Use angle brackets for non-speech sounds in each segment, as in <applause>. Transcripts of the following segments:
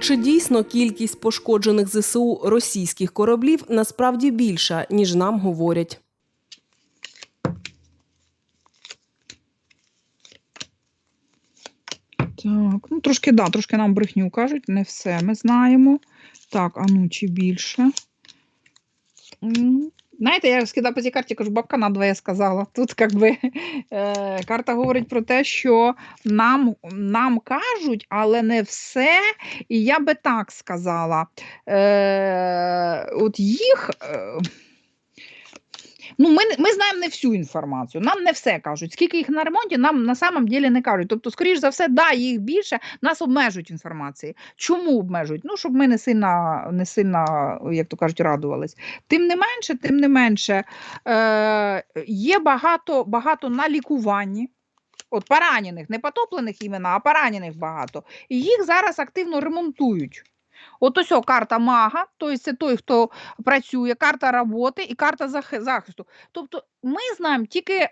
Чи дійсно кількість пошкоджених ЗСУ російських кораблів насправді більша, ніж нам говорять? Так, ну трошки, да, трошки нам брехню кажуть, не все ми знаємо. Так, а ну чи більше. Знаєте, я скидав по цій карті, кажу, бабка надвоє сказала. Тут как би, е, <laughs> карта говорить про те, що нам, нам кажуть, але не все. І я би так сказала. Е, от їх. Е, Ну, ми, ми знаємо не всю інформацію, нам не все кажуть. Скільки їх на ремонті, нам на самом ділі не кажуть. Тобто, скоріш за все, да, їх більше, нас обмежують інформації. Чому обмежують? Ну, щоб ми не сильно, не сильно, як то кажуть, радувались. Тим не менше, тим не менше, е, є багато, багато на лікуванні. От поранених, не потоплених імена, а поранених багато. І їх зараз активно ремонтують. От ось карта мага, тобто це той, хто працює, карта роботи і карта захисту. Тобто ми знаємо тільки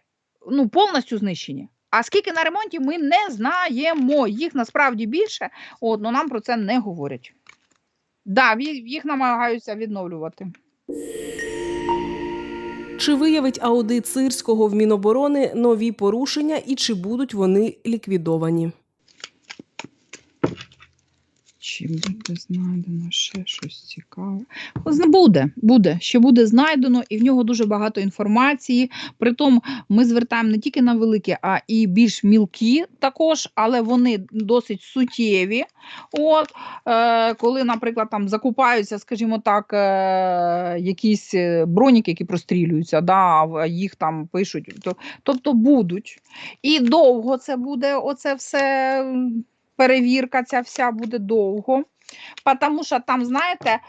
ну, повністю знищені. А скільки на ремонті, ми не знаємо. Їх насправді більше, от, але нам про це не говорять. Да, їх намагаються відновлювати. Чи виявить аудит Сирського в Міноборони нові порушення і чи будуть вони ліквідовані? Чи буде знайдено ще щось цікаве? Буде, буде, ще буде знайдено, і в нього дуже багато інформації. Притом ми звертаємо не тільки на великі, а і більш мілкі також, але вони досить суттєві. От, е, коли, наприклад, там закупаються, скажімо так, е, якісь е, броніки, які прострілюються, да, їх там пишуть. То, тобто будуть. І довго це буде, оце все. Перевірка ця вся буде довго. Тому що там, знаєте,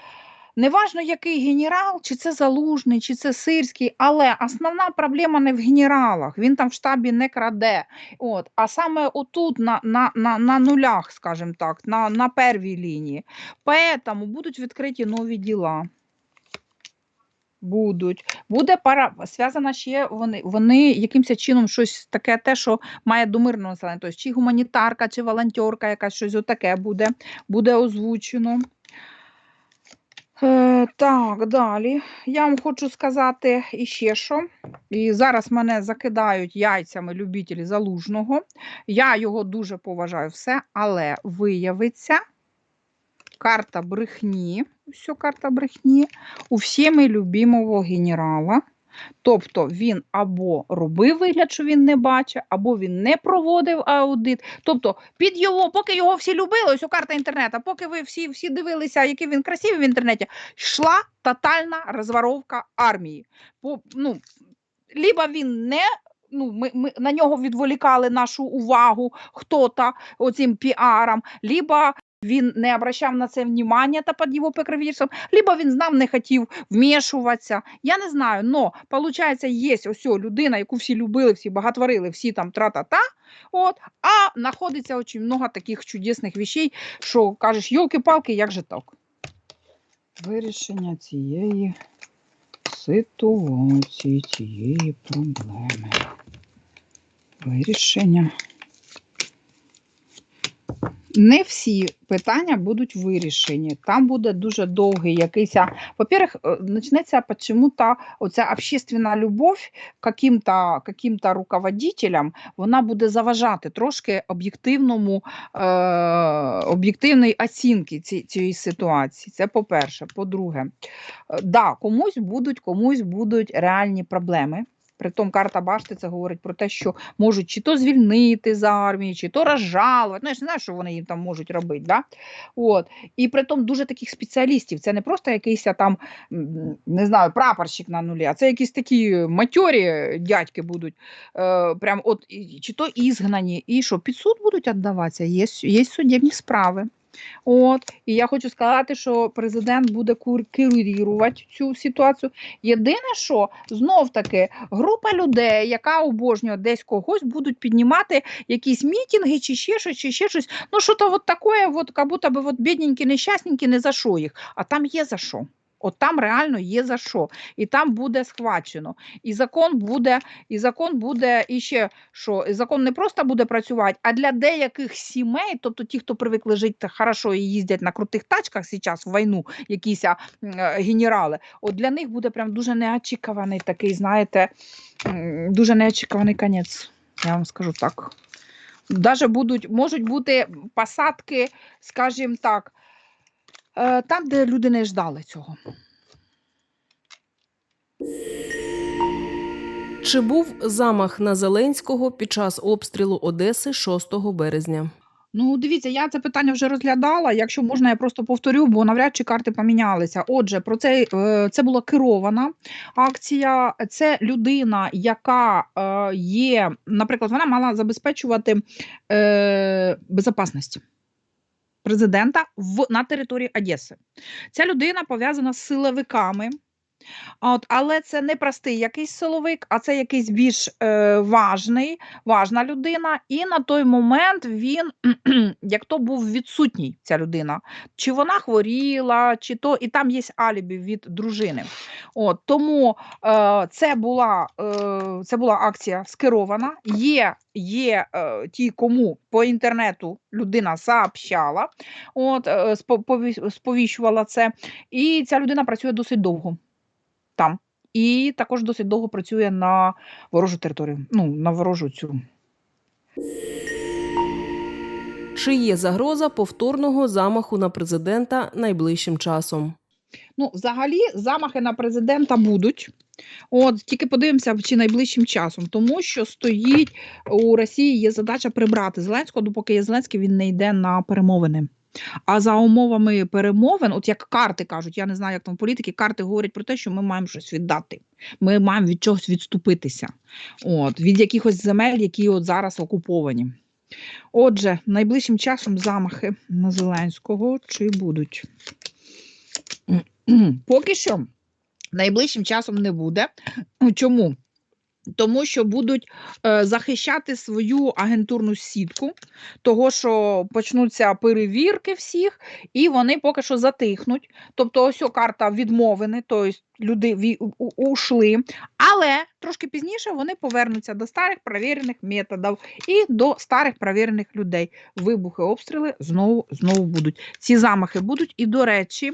неважно, який генерал, чи це залужний, чи це сирський, але основна проблема не в генералах. Він там в штабі не краде. От, а саме отут, на, на, на, на нулях, скажімо так, на, на первій лінії. Поэтому будуть відкриті нові діла. Будуть. Буде пара зв'язана ще вони, вони якимось чином щось таке, те, що має до мирного населення. Тобто, чи гуманітарка, чи волонтерка, якась щось отаке буде, буде озвучено. Е, так, далі. Я вам хочу сказати іще що. І зараз мене закидають яйцями любителі залужного. Я його дуже поважаю все, але виявиться карта брехні. Все карта брехні у всіми любимого генерала. Тобто він або робив вигляд, що він не бачить, або він не проводив аудит. Тобто, під його, поки його всі любили, ось у карта інтернету, поки ви всі, всі дивилися, який він красивий в інтернеті, йшла тотальна розворовка армії. По, ну, либо він не. Ну, ми, ми на нього відволікали нашу увагу хто-то оцим піаром, либо він не обращав на це внимання та під його покровительством, либо він знав, не хотів вмішуватися. Я не знаю, но виходить, є ось людина, яку всі любили, всі багатворили, всі там тра-та-та. От, а знаходиться дуже багато таких чудесних вещей, що кажеш, йолки-палки, як же так? Вирішення цієї ситуації, цієї проблеми. Вирішення. Не всі питання будуть вирішені. Там буде дуже довгий якийсь. а, Во-первых, е, почнеться почему-то оця общественна любов каким-то, каким-то руководителям, вона буде заважати трошки об'єктивному, е, об'єктивної оцінки ці, цієї ситуації. Це по-перше. По-друге, е, да, комусь будуть, комусь будуть реальні проблеми. Притом карта башти це говорить про те, що можуть чи то звільнити з армії, чи то розжалувати. Ну, я ж не знаю, що вони їм там можуть робити. Да? От. І притом дуже таких спеціалістів. Це не просто якийсь там, не знаю, прапорщик на нулі, а це якісь такі матьорі дядьки будуть. Е, прям от, чи то ізгнані. І що, під суд будуть віддаватися? Є, є судебні справи. От, і я хочу сказати, що президент буде кур- цю ситуацію. Єдине, що знов таки група людей, яка обожнює десь когось, будуть піднімати якісь мітинги, чи ще щось, чи ще щось. Ну, що то от таке, от, як будто би от бідненькі, нещасненькі, не за що їх. А там є за що. От там реально є за що, і там буде схвачено. І закон буде, і закон буде і ще що, закон не просто буде працювати, а для деяких сімей, тобто ті, хто привикли жити хорошо і їздять на крутих тачках зараз в війну, якісь а, е, генерали, от для них буде прям дуже неочікуваний такий, знаєте, дуже неочікуваний конець. Я вам скажу так. Даже будуть, можуть бути посадки, скажімо так, там, де люди не ждали цього. Чи був замах на Зеленського під час обстрілу Одеси 6 березня? Ну, дивіться, я це питання вже розглядала. Якщо можна, я просто повторю, бо навряд чи карти помінялися. Отже, про це, е, це була керована акція. Це людина, яка е, є, наприклад, вона мала забезпечувати е, безпечність президента в, на території Одеси. Ця людина пов'язана з силовиками. От, але це не простий якийсь силовик, а це якийсь більш е, важний, важна людина. І на той момент він, <clears throat> як то був відсутній, ця людина. Чи вона хворіла, чи то, і там є алібі від дружини. От, тому е, це, була, е, це була акція скерована. Є, є е, ті, кому по інтернету людина сообщала, от, е, сповіщувала це. І ця людина працює досить довго там. І також досить довго працює на ворожу територію. Ну, на ворожу цю. Чи є загроза повторного замаху на президента найближчим часом? Ну, взагалі, замахи на президента будуть. От тільки подивимося, чи найближчим часом, тому що стоїть у Росії є задача прибрати Зеленського, допоки є Зеленський, він не йде на перемовини. А за умовами перемовин, от як карти кажуть, я не знаю, як там політики, карти говорять про те, що ми маємо щось віддати. Ми маємо від чогось відступитися. От, від якихось земель, які от зараз окуповані. Отже, найближчим часом замахи на Зеленського чи будуть? Поки що найближчим часом не буде. Чому? Тому що будуть е, захищати свою агентурну сітку, того, що почнуться перевірки всіх, і вони поки що затихнуть. Тобто, ось о карта відмовини, тобто люди ушли, але трошки пізніше вони повернуться до старих перевірених методів і до старих перевірених людей. Вибухи, обстріли знову знову будуть. Ці замахи будуть, і до речі,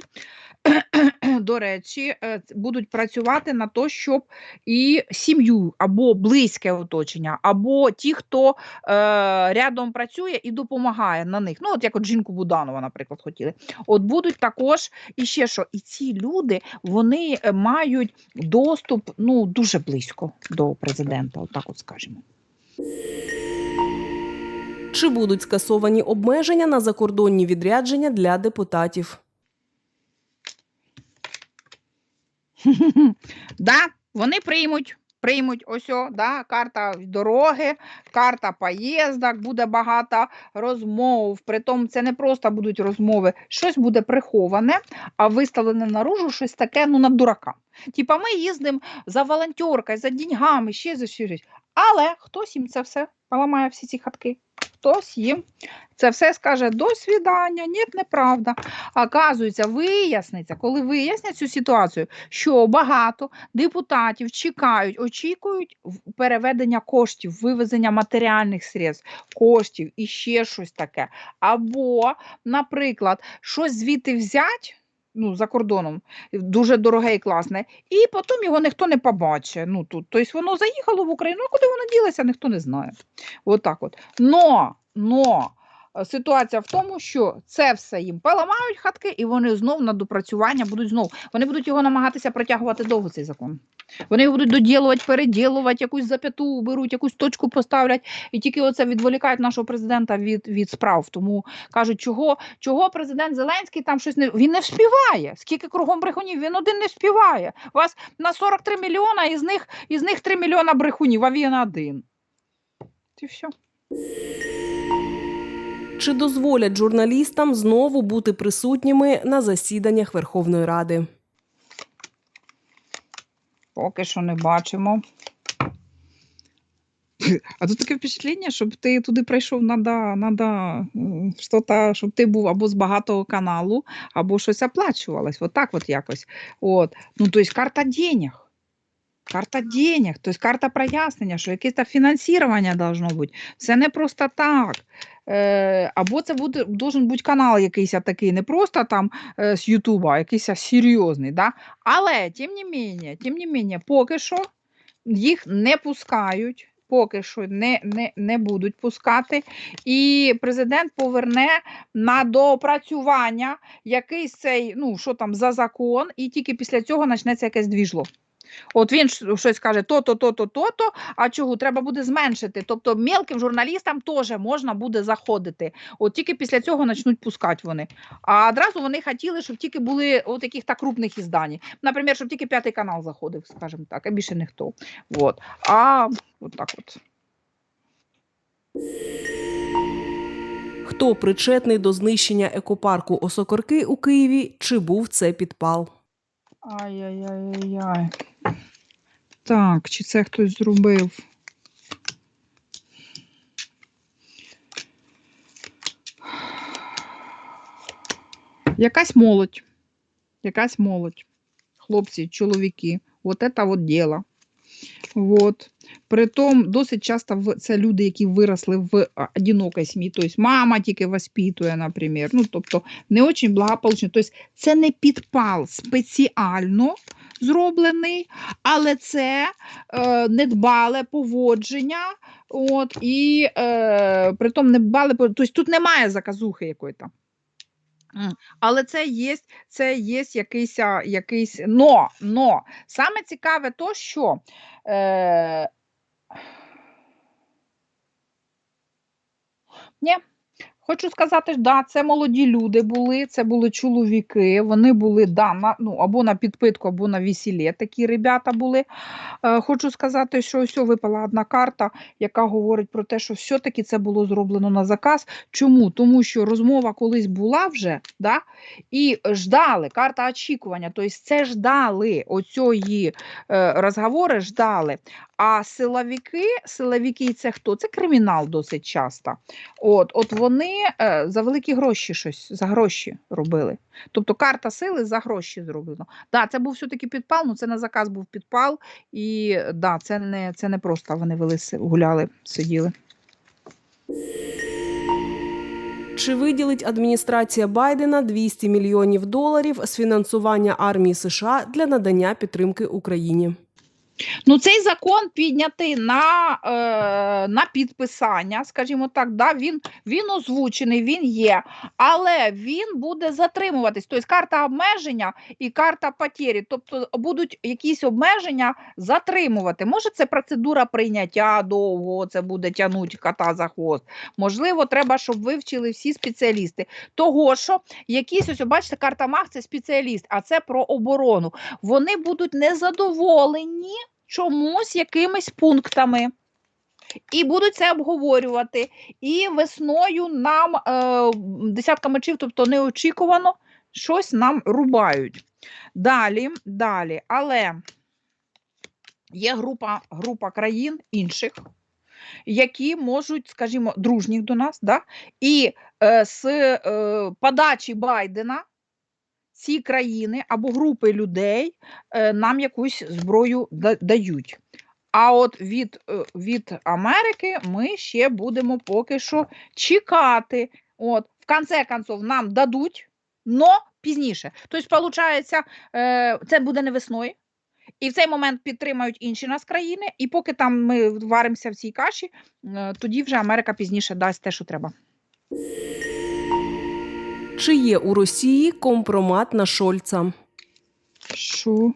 до речі, е, будуть працювати на те, щоб і сім'ю або близьке оточення, або ті, хто е, рядом працює і допомагає на них. Ну, от як от жінку Буданова, наприклад, хотіли. От будуть також і ще що, і ці люди вони е, мають доступ ну дуже близько до президента, отак от скажемо. Чи будуть скасовані обмеження на закордонні відрядження для депутатів? Да, вони приймуть. Приймуть ось да, карта дороги, карта поїздок, буде багато розмов. Притом це не просто будуть розмови, щось буде приховане, а виставлене наружу щось таке ну, на дурака. Типа ми їздимо за волонтеркою, за деньгами, ще за щось. Але хтось їм це все поламає всі ці хатки. Хтось їм це все скаже до свідання, ні, неправда. Оказується, виясниться, коли вияснять цю ситуацію, що багато депутатів чекають, очікують переведення коштів, вивезення матеріальних средств, коштів і ще щось таке. Або, наприклад, щось звідти взять. Ну, за кордоном дуже дороге і класне, і потім його ніхто не побачить. Ну тут, тобто воно заїхало в Україну, а куди воно ділося, ніхто не знає. Отак от. Но, но ситуація в тому, що це все їм поламають хатки, і вони знов на допрацювання будуть знов. Вони будуть його намагатися протягувати довго цей закон. Вони його будуть доділувати, переділувати, якусь зап'яту беруть, якусь точку поставлять, і тільки оце відволікають нашого президента від, від справ. Тому кажуть, чого, чого президент Зеленський там щось не він не вспіває. Скільки кругом брехунів, він один не вспіває. Вас на 43 мільйона, із них, із них 3 мільйона брехунів, а він один. І все. Чи дозволять журналістам знову бути присутніми на засіданнях Верховної Ради? Поки що не бачимо. <clears throat> А тут таке впечатлення, щоб ти туди прийшов, надо, надо що-то, щоб ти був або з багатого каналу, або щось оплачувалось. От от якось. От. Ну, тобто карта денег. Карта денег, тобто карта прояснення, що якесь фінансування должно бути. Це не просто так. Або це буде, должен бути канал якийсь такий, не просто там з Ютуба, а якийсь серйозний. Да? Але, тим не менше, тим не менше, поки що їх не пускають. Поки що не, не, не будуть пускати, і президент поверне на доопрацювання якийсь цей, ну що там за закон, і тільки після цього почнеться якесь двіжло. От він щось каже: то-то, то-то, то-то. А чого треба буде зменшити? Тобто мелким журналістам теж можна буде заходити. От тільки після цього почнуть пускати вони. А одразу вони хотіли, щоб тільки були от яких так крупних іздані. Наприклад, щоб тільки п'ятий канал заходив, скажімо так, а більше ніхто. От. А от так от. Хто причетний до знищення екопарку Осокорки у Києві? Чи був це підпал? Ай-яй-яй-яй. Так, чи це хтось зробив? Якась молодь. Якась молодь. Хлопці, чоловіки. Вот это вот дело. Вот. Притом досить часто це люди, які виросли в одинокій сім'ї, тобто мама тільки воспитує, наприклад. Ну, тобто не дуже благополучно. Тобто це не підпал спеціально зроблений, але це е, недбале поводження. От, і е, притом недбале, тобто тут немає заказухи якої там. Але це є, це є якийсь, якийсь но, но. Саме цікаве то, що е, ні, хочу сказати, да, це молоді люди були, це були чоловіки, вони були да, на, ну, або на підпитку, або на весіллі. Такі ребята були. Е, хочу сказати, що ось випала одна карта, яка говорить про те, що все-таки це було зроблено на заказ. Чому? Тому що розмова колись була вже, да? і ждали, карта очікування, тобто це ждали, оцьої е, розговори ждали. А силовики, силовики це хто? Це кримінал досить часто. От, от вони е, за великі гроші щось, за гроші робили. Тобто карта сили за гроші зроблено. Да, це був все-таки підпал, ну це на заказ був підпал, і да, це не, це не просто вони вели, гуляли, сиділи. Чи виділить адміністрація Байдена 200 мільйонів доларів з фінансування армії США для надання підтримки Україні? Ну, цей закон піднятий на, е, на підписання, скажімо так, да, він, він озвучений, він є, але він буде затримуватись. Тобто карта обмеження і карта потері, тобто будуть якісь обмеження затримувати. Може, це процедура прийняття довго, це буде тягнути кота за хвост. Можливо, треба, щоб вивчили всі спеціалісти. Того, що якісь, ось, бачите, карта МАГ це спеціаліст, а це про оборону. Вони будуть незадоволені чомусь якимись пунктами. І будуть це обговорювати. І весною нам е, десятка мечів, тобто неочікувано, щось нам рубають. Далі, далі. Але є група, група країн інших, які можуть, скажімо, дружніх до нас, да? і е, з е, подачі Байдена ці країни або групи людей е, нам якусь зброю дають. А от від, е, від Америки ми ще будемо поки що чекати. От, в конце концов, нам дадуть, но пізніше. Тобто, виходить, е, це буде не весною. І в цей момент підтримають інші нас країни, і поки там ми варимося в цій каші, тоді вже Америка пізніше дасть те, що треба. Чи є у Росії компромат на Шольца? Що?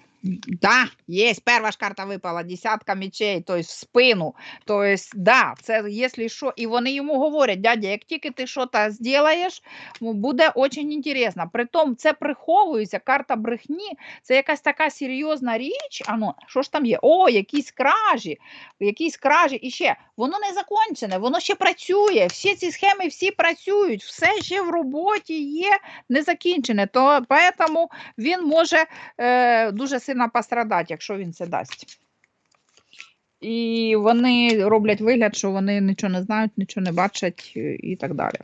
Да, є, перша ж карта випала, десятка мечей, тобто в спину. Тобто, да, це якщо що, і вони йому говорять, дядя, як тільки ти щось зробиш, буде дуже інтересно. Притом це приховується, карта брехні, це якась така серйозна річ. А ну, що ж там є? О, якісь кражі, якісь кражі. І ще, воно не закончене, воно ще працює. Всі ці схеми всі працюють, все ще в роботі є, не закінчене. То поэтому він може е, дуже сильно пострадати, якщо він це дасть. І вони роблять вигляд, що вони нічого не знають, нічого не бачать і так далі.